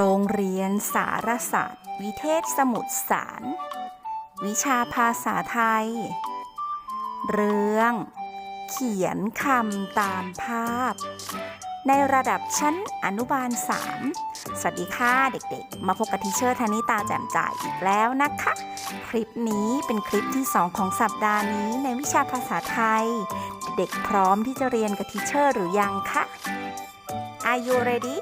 โรงเรียนสารศาสตร์ วิเทศสมุทรสาร วิชาภาษาไทย เรื่อง เขียนคำตามภาพ ในระดับชั้นอนุบาล 3 สวัสดีค่ะเด็กๆ มาพบกับทิเชอร์ธนิตาแจ่มจ่ายอีกแล้วนะคะ คลิปนี้เป็นคลิปที่ 2 ของสัปดาห์นี้ในวิชาภาษาไทย เด็กพร้อมที่จะเรียนกับทิเชอร์หรือยังคะ Are you ready?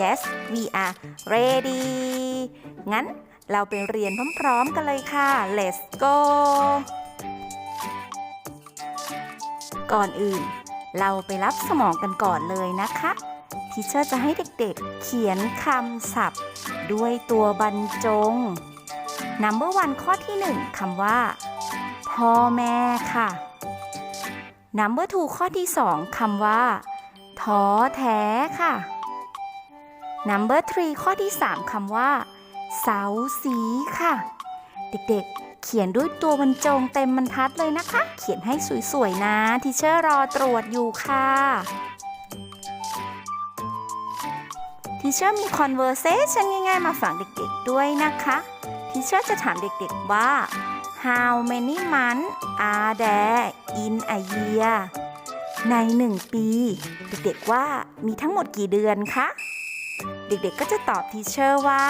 Yes, we are ready. งั้นเราไปเรียนพร้อมๆกันเลยค่ะ Let's go ก่อนอื่น เราไปรับสมองกันก่อนเลยนะคะทีเชอร์จะให้เด็กๆ เขียนคำศัพท์ ด้วยตัวบรรจง Number one ข้อที่หนึ่งคำว่า พ่อแม่ค่ะ Number two ข้อที่สองคำว่า ท้อแท้ค่ะ Number three ข้อที่ 3คำว่า เสาสีค่ะ เด็กๆ เขียนด้วยตัวบรรจงเต็มบรรทัดเลยนะคะ เขียนให้สวยๆนะทีเชอร์รอตรวจอยู่ค่ะทีเชอร์มี conversation ง่ายๆ มาฝากเด็กๆด้วยนะคะทีเชอร์จะถามเด็กๆว่า how many months are there in a year ในหนึ่งปี เด็กๆว่ามีทั้งหมดกี่เดือนคะ เด็กๆก็จะตอบทีเชอร์ว่า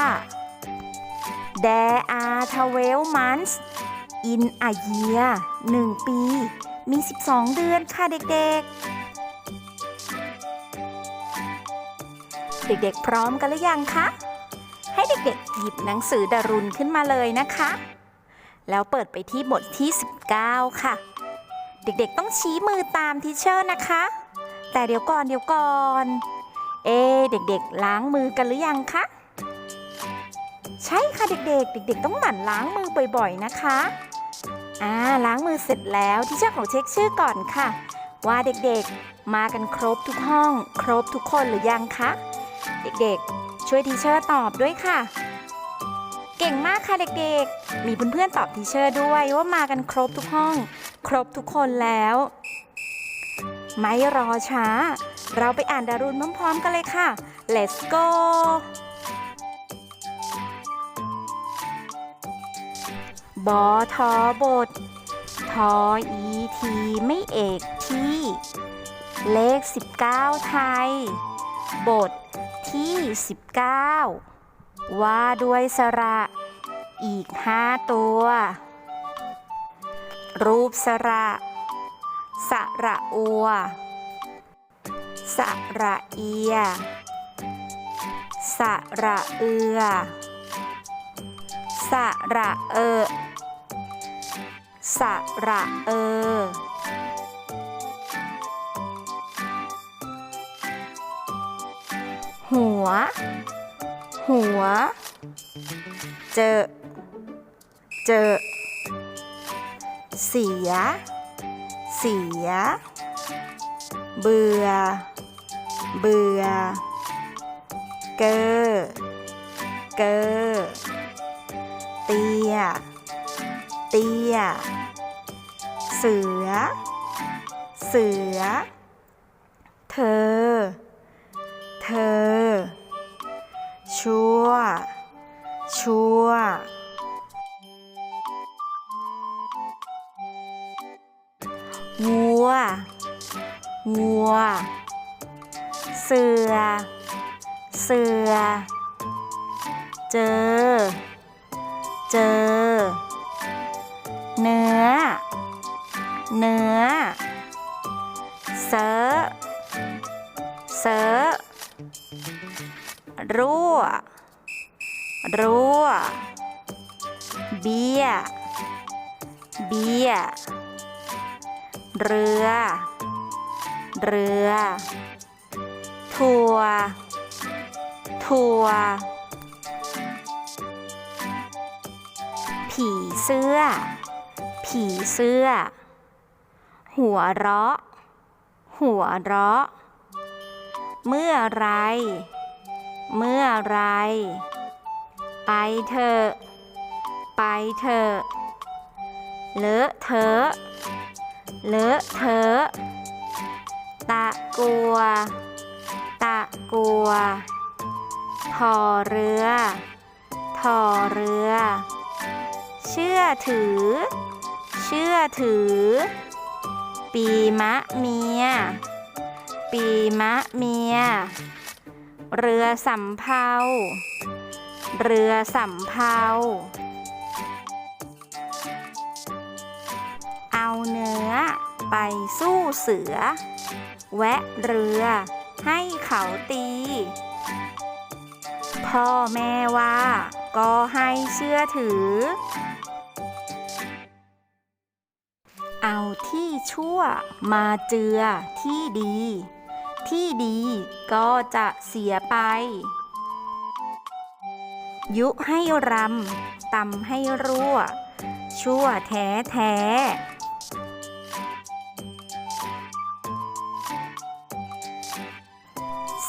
There are 12 months in a year 1 ปี มี 12 เดือนค่ะเด็กๆ เด็กๆ พร้อมกันหรือยังคะ ให้เด็กๆ หยิบหนังสือดารุณขึ้นมาเลยนะคะ แล้วเปิดไปที่บทที่ 19 ค่ะ เด็กๆ ต้องชี้มือตามทีเชอร์นะคะ แต่เดี๋ยวก่อนเดี๋ยวก่อน เอเด็กๆ ล้างมือกันหรือยังคะ ใช่ค่ะเด็กๆ เด็ก ๆ ต้องหมั่นล้างมือบ่อยๆนะคะอ่าล้างมือเสร็จแล้วที่เชอร์ของเช็คชื่อก่อนค่ะ ว่าเด็กๆมากันครบทุกห้อง ครบทุกคนหรือยังคะ เด็กๆ ช่วยทีเชอร์ตอบด้วยค่ะ เก่งมากค่ะเด็กๆ มีเพื่อนๆตอบทีเชอร์ด้วยว่ามากันครบทุกห้อง ครบทุกคนแล้ว ไม่รอช้า เราไปอ่านดารุณพร้อมๆกันเลยค่ะ let's go บอทอบท ทออีทีไม่เอกที่ เลข 19 ไทย บทที่ 19 ว่าด้วยสระ อีก 5 ตัว รูปสระ สระอัว สระเอีย สระเอือ สระเออ สระเออหัว หัว เจอ เจอ เสีย เสีย เบื่อ เบื่อ เกอ เกอ เตีย เตีย เสือ เสือ เธอ เธอ ชั่ว ชั่ววัว วัว สือ เสือ เจอ เจอ เนื้อ เนื้อ เสอเสอรั่ว รั่ว เบียเบียเรือ เรือ ทัวทัวผีเสื้อ ผีเสื้อ หัวเราะ หัวเราะ เมื่อไร เมื่อไร ไปเถอะไปเถอะเลอะเทอะเลอะเทอะตะกัว กัว ทอเรือ ทอเรือ เชื่อถือ เชื่อถือ ปีมะเมีย ปีมะเมีย เรือสำเภา เรือสำเภา เอาเนื้อไปสู้เสือ แวะเรือ ให้เขาตี พ่อแม่ว่า ก็ให้เชื่อถือ เอาที่ชั่วมาเจือที่ดี ที่ดีก็จะเสียไป ยุให้รำตำให้รั่ว ชั่วแท้แท้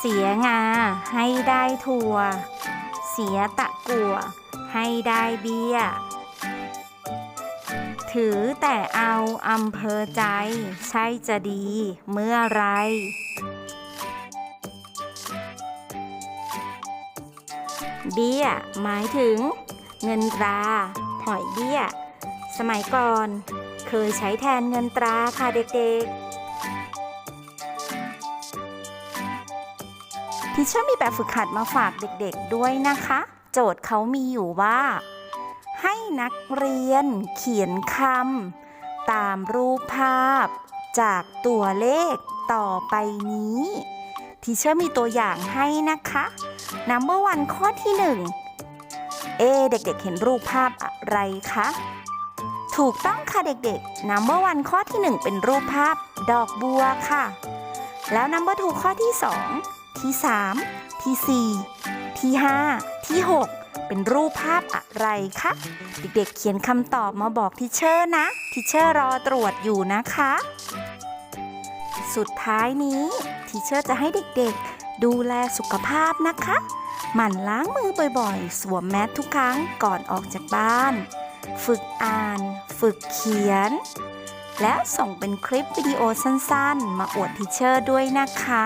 เสียงาให้ได้ถั่ว เสียตะกั่วให้ได้เบี้ย ถือแต่เอาอำเภอใจ ใช่จะดีเมื่อไรเบี้ย หมายถึง เงินตราหอยเบี้ย สมัยก่อน เคยใช้แทนเงินตราค่ะเด็กๆ ทีเชอร์มีแบบฝึกหัดมาฝากเด็กๆด้วยนะคะ โจทย์เขามีอยู่ว่า ให้นักเรียนเขียนคำตามรูปภาพ จากตัวเลขต่อไปนี้ทีเชอร์มีตัวอย่างให้นะคะนัมเบอร์วันข้อที่หนึ่งเอเด็กๆเห็นรูปภาพอะไรคะ ถูกต้องค่ะเด็กๆนัมเบอร์วันข้อที่หนึ่งเป็นรูปภาพดอกบัวค่ะ แล้วนัมเบอร์ทูข้อที่สอง ที่สามที่สี่ที่ห้าที่หกเป็นรูปภาพอะไรคะ เด็กๆเขียนคำตอบมาบอกทิเชอร์นะทิเชอร์รอตรวจอยู่นะคะ สุดท้ายนี้ทิเชอร์จะให้เด็กๆ ดูแลสุขภาพนะคะ หมั่นล้างมือบ่อยๆ สวมแมสทุกครั้งก่อนออกจากบ้าน ฝึกอ่าน ฝึกเขียน และส่งเป็นคลิปวิดีโอสั้นๆ มาอวดทิเชอร์ด้วยนะคะ